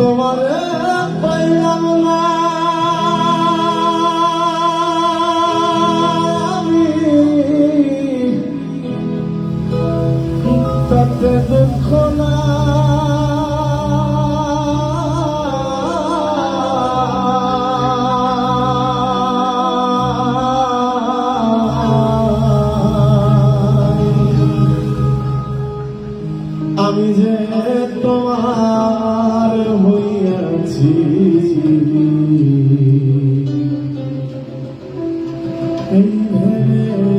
তোমারে পাইলাম না। তাতে দুঃখ না Amen.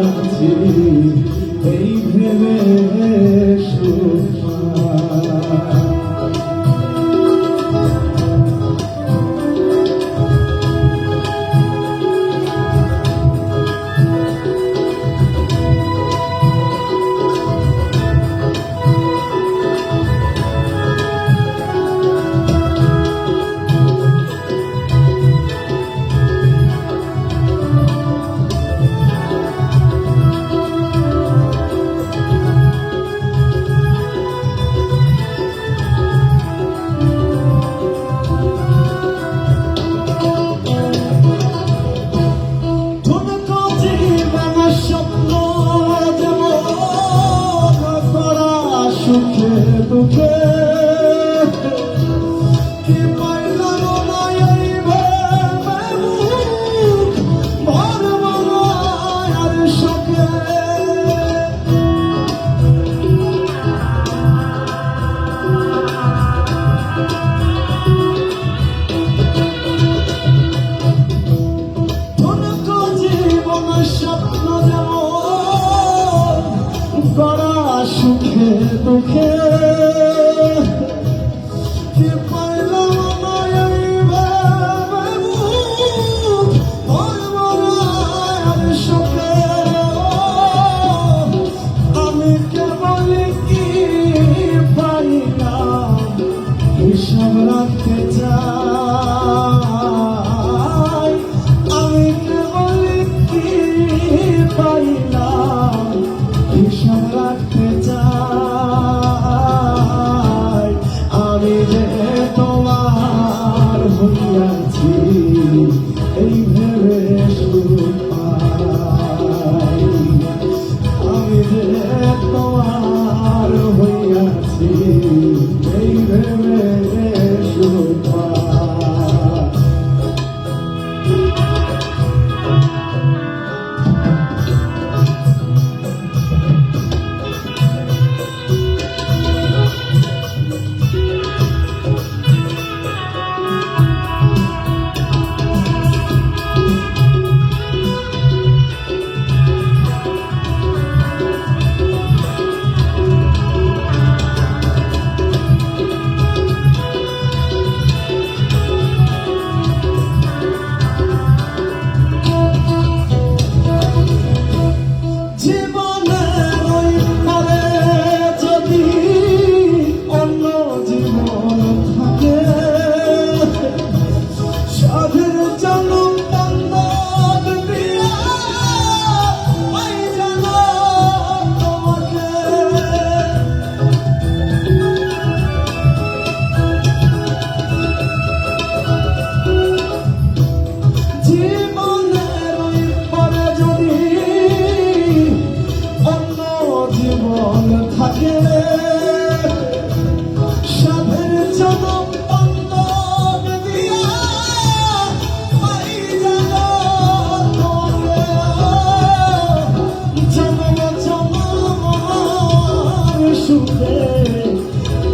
আছি এই ভেবে সুখা Lord.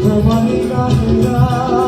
ভবানী কামিলা